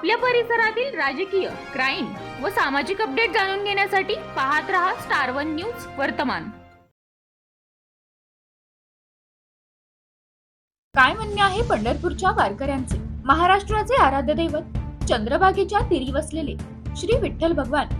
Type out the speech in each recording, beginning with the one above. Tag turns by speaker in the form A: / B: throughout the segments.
A: आपल्या परिसरातील राजकीय क्राईम व सामाजिक अपडेट जाणून घेण्यासाठी पाहत रहा स्टार वन न्यूज वर्तमान. काय म्हणणे आहे पंढरपूरच्या वारकऱ्यांचे? महाराष्ट्राचे आराध्य दैवत चंद्रभागेच्या तीरी वसलेले श्री विठ्ठल भगवान.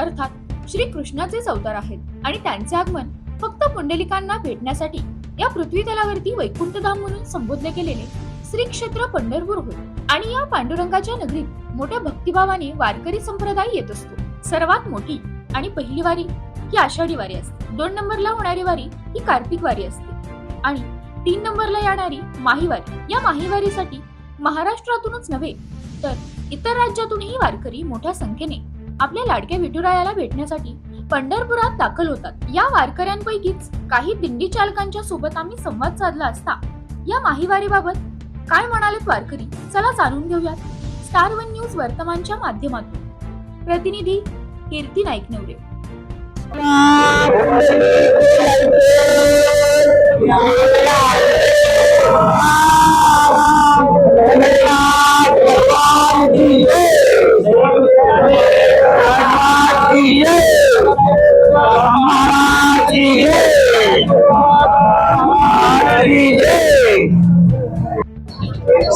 A: अर्थात श्री कृष्णाचे अवतार आहेत आणि त्यांचे आगमन फक्त पुंडलिकांना भेटण्यासाठी या पृथ्वी तलावरती वैकुंठधाम म्हणून संबोधले गेलेले श्री क्षेत्र पंढरपूर होय. आणि या पांडुरंगाच्या नगरीत मोठ्या भक्तिभावाने वारकरी संप्रदाय येत असतो. सर्वात मोठी आणि पहिली वारी ही आषाढी वारी असते. दोन नंबरला होणारी वारी ही कार्तिक वारी असते. आणि तीन नंबरला येणारी माहीवारी या माहीवारीसाठी महाराष्ट्रातूनच नव्हे तर इतर राज्यातूनही वारकरी मोठ्या संख्येने आपल्या लाडक्या विठुरायाला भेटण्यासाठी पंढरपुरात दाखल होतात. या वारकऱ्यांपैकीच काही दिंडी चालकांच्या सोबत आम्ही संवाद साधला असता या माहीवारीबाबत काय म्हणालेत वारकरी चला जाणून घेऊयात स्टार वन न्यूज वर्तमानच्या माध्यमातून प्रतिनिधी कीर्ती नाईक नेवरे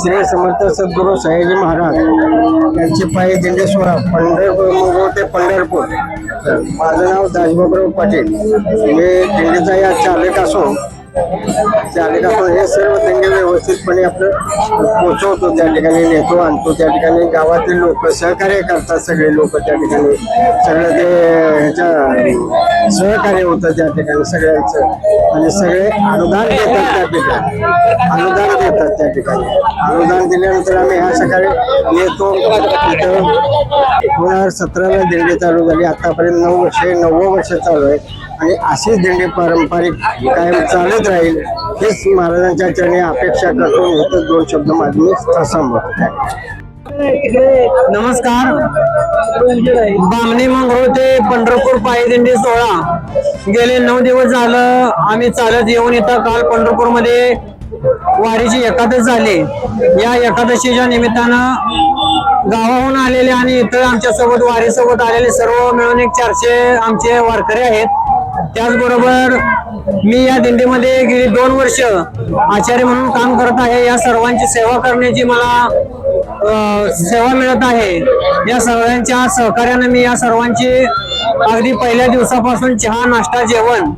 B: श्री समर्थ सद्गुरू सयाजी महाराज यांचे पायी दिंडेश्वरा पंढरपूर मुंबई ते पंढरपूर. माझं नाव दासबाबराव पाटील. मी दिंडीचा या चालक असून त्या असून हे सर्व त्यांनी व्यवस्थितपणे आपलं पोचवतो त्या ठिकाणी नेतो आणतो त्या ठिकाणी. गावातील लोक सहकार्य करतात सगळे लोक त्या ठिकाणी. सगळं ते ह्याच्या सहकार्य होतं त्या ठिकाणी सगळ्यांचं. आणि सगळे अनुदान देतात त्या ठिकाणी. अनुदान देतात त्या ठिकाणी. अनुदान दिल्यानंतर आम्ही ह्या सकाळी येतो. तिथं दोन हजार सतराला दिंडी चालू झाली. आतापर्यंत नऊ वर्षे नव्वद वर्ष चालू आहे. आणि अशीच दिंडी पारंपरिक कायम चालत राहील हेच महाराजांच्या चरणी अपेक्षा करतो. इथं दोन शब्द माझे मी
C: नमस्कार. बामणी मंगळूर ते पंढरपूर पायदिंडी सोहळा. गेले नऊ दिवस झालं आम्ही चालत येऊन इथं काल पंढरपूरमध्ये वारीची एकादश झाली. या एकादशीच्या निमित्तानं गावाहून आलेले आणि इथं आमच्यासोबत वारीसोबत आलेले सर्व मिळून एक चारशे आमचे वारकरी आहेत. त्याचबरोबर मी या दिंडीमध्ये गेली दोन वर्ष आचार्य म्हणून काम करत आहे. या सर्वांची सेवा करण्याची मला सेवा मिळत आहे. या सगळ्यांच्या सहकार्याने मी या सर्वांची अगदी पहिल्या दिवसापासून चहा नाश्ता जेवण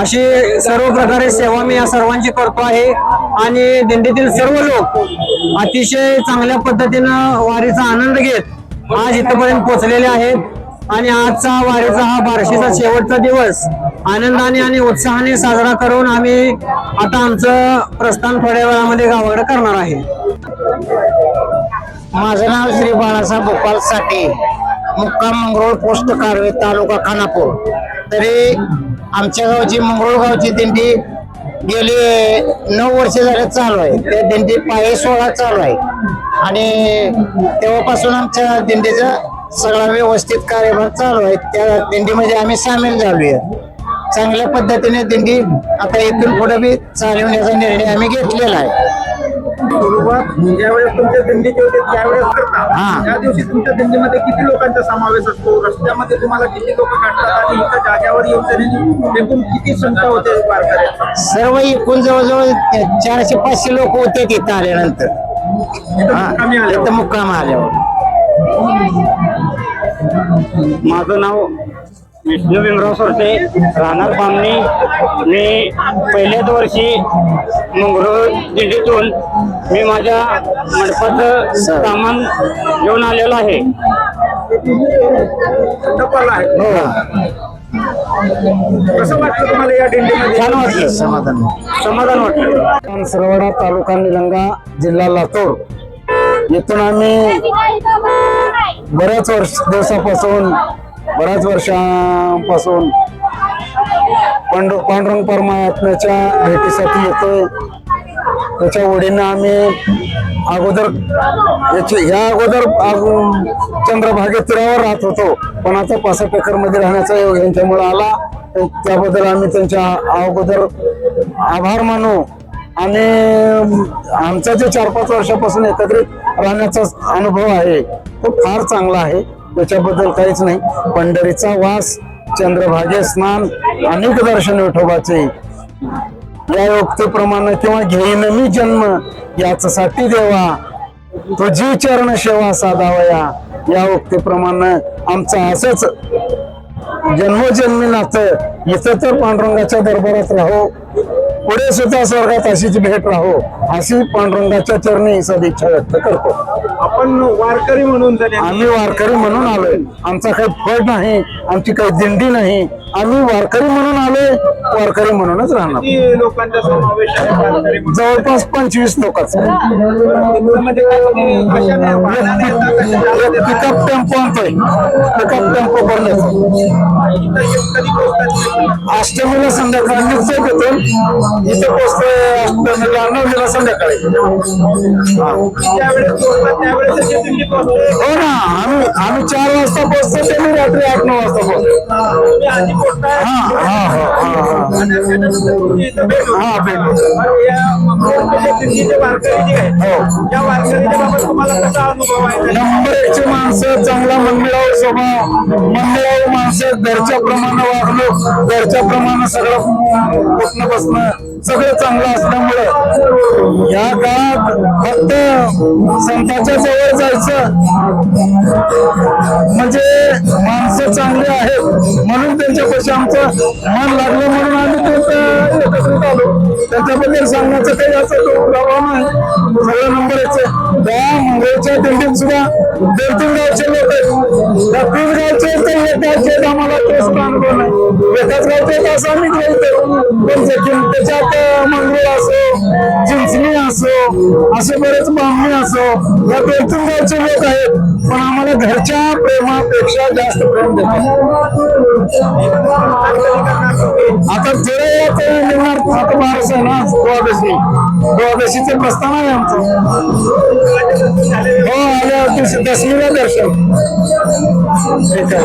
C: अशी सर्व प्रकारे सेवा मी या सर्वांची करतो आहे. आणि दिंडीतील सर्व लोक अतिशय चांगल्या पद्धतीनं वारीचा आनंद घेत आज इथपर्यंत पोहोचलेले आहेत. आणि आजचा वारीचा हा बार्शीचा शेवटचा दिवस. आनंदाने आणि उत्साहाने साजरा करून आम्ही आता आमचं प्रस्थान थोड्या वेळामध्ये गावाकडे करणार आहे.
B: माझं नाव श्री बाळासाहेब भोपाल साठे मुक्काम मंगरोळ पोस्ट कारवे तालुका खानापूर. तरी आमच्या गावची मंगरोळ गावची दिंडी गेली नऊ वर्ष झाले चालू आहे. त्या दिंडी पायी सोहळा चालू आहे. आणि तेव्हापासून आमच्या दिंडीचं सगळा व्यवस्थित कार्यभार चालू आहे. त्या दिंडीमध्ये आम्ही सामील झालोय. चांगल्या पद्धतीने दिंडी आता इथून पुढे बी चालवण्याचा निर्णय आम्ही घेतलेला आहे.
D: ज्यावेळेस तुमच्या दिंडीचे होते त्यावेळेस करता
B: हा.
D: त्या दिवशी तुमच्या दिंडीमध्ये किती लोकांचा समावेश असतो? रस्त्यामध्ये तुम्हाला किती लोक काढतात आणि इथं जाग्यावर येऊन त्यांनी एकूण किती संख्या होते
B: सर्व एकूण जवळजवळ चारशे पाचशे लोक होते तिथं आल्यानंतर.
D: मुक्काम
B: आल्यावर.
C: माझं नाव विष्णू भीमराव सोरटे राहणार बामणी. मी पहिल्याच वर्षी मंगरूळ दिंडीतून मी माझ्या मंडपाचं सामान घेऊन आलेलो आहे.
D: कसं वाटतं तुम्हाला या दिंडीमध्ये?
C: छान वाटलं.
B: समाधान.
C: समाधान वाटलं.
B: सरवडा तालुका निलंगा जिल्हा लातूर. येथून आम्ही बऱ्याच वर्ष दिवसापासून बऱ्याच वर्षांपासून पांडु पांडुरंग परमात्म्याच्या भेटीसाठी येतो त्याच्या ओढीनं आम्ही अगोदर याची ह्या अगोदर आग- चंद्रभागे तीरावर राहत होतो. पण आता पासष्ट एकरमध्ये राहण्याचा योग यांच्यामुळे आला. त्याबद्दल आम्ही त्यांच्या अगोदर आभार मानू.
E: आणि आमचा जे चार पाच वर्षापासून एकत्रित राहण्याचा अनुभव आहे तो फार चांगला आहे. त्याच्याबद्दल काहीच नाही. पंढरीचा वास चंद्रभागे स्नान अनेक दर्शन विठोबाचे. या उक्तीप्रमाणे किंवा घेईन मी जन्म याच्यासाठी देवा. तुझी चरण सेवा साधावया. या उक्तीप्रमाणे आमचं असंच जन्मजन्मी नातं इथं तर पांडुरंगाच्या दरबारात राहो. पुढे सुद्धा स्वर्गात अशीच भेट राहो अशी पांडुरंगाच्या चरणी सदिच्छा व्यक्त करतो.
D: आपण वारकरी म्हणून
E: आम्ही वारकरी म्हणून आलोय. आमचा काही फळ नाही. आमची काही दिंडी नाही. आम्ही वारकरी म्हणून आलोय वारकरी म्हणूनच राहणार.
D: किती लोकांचा समावेश आहे? वारकरी म्हणून?
E: जवळपास पंचवीस लोकांचा.
D: म्हणजे काय तुम्ही कशाने वाहनाने येता, कशाने येता?
E: पिकअप टेम्पो आणतोय. पिकअप टेम्पो बनवतो
D: इथं येऊन कधी पोहोचतात?
E: अष्टमीला संध्याकाळी निघतोय तिथून इथं पोहोचतोय अष्टमीला नवमीला संध्याकाळी. हा.
D: ज्यावेळेस पोहोचतात त्यावेळेस त्याची दिंडी पोहोचते.
E: हो ना आम्ही आम्ही चार वाजता पोहोचतो त्यांनी रात्री आठ नऊ वाजता. हा हा हा हा हा. हा हो माणसं चांगला मनमिळावू स्वभाव मनमिळावू माणसं घरच्या प्रमाणे वागणूक घरच्या प्रमाणे सगळं उठणं बसणं सगळं चांगलं असल्यामुळं या काळात फक्त संतांच्या जवळ जायचं. म्हणजे माणसं चांगली आहेत म्हणून त्यांच्यापाशी आमचं मन लागलं म्हणून आम्ही त्यांचं एकत्रित आलो. त्यांच्याबद्दल सांगण्याचं काही असं तो प्रभाव नाही. सगळ्या नंबर याचे त्या मुंबईच्या दिंडीत सुद्धा दोन गावचे लोक आहेत. त्या तीन गावचे तर एक गावचे आहेत, आम्हाला तोच अनुभव नाही. एकाच गावचे आहेत असं आम्ही नाही पण त्याच्यात मंगळ असो असे बरेच बामणी असो. या दोन गावचे लोक आहेत पण आम्हाला घरच्या प्रेमापेक्षा जास्त प्रेम देतात. आता थोड्या येणार आता बारस आहे ना द्वादशी. द्वादशीचे प्रस्थान आहे आमचं. हो आल्या होती दशमीला दर्शन. ठीक आहे.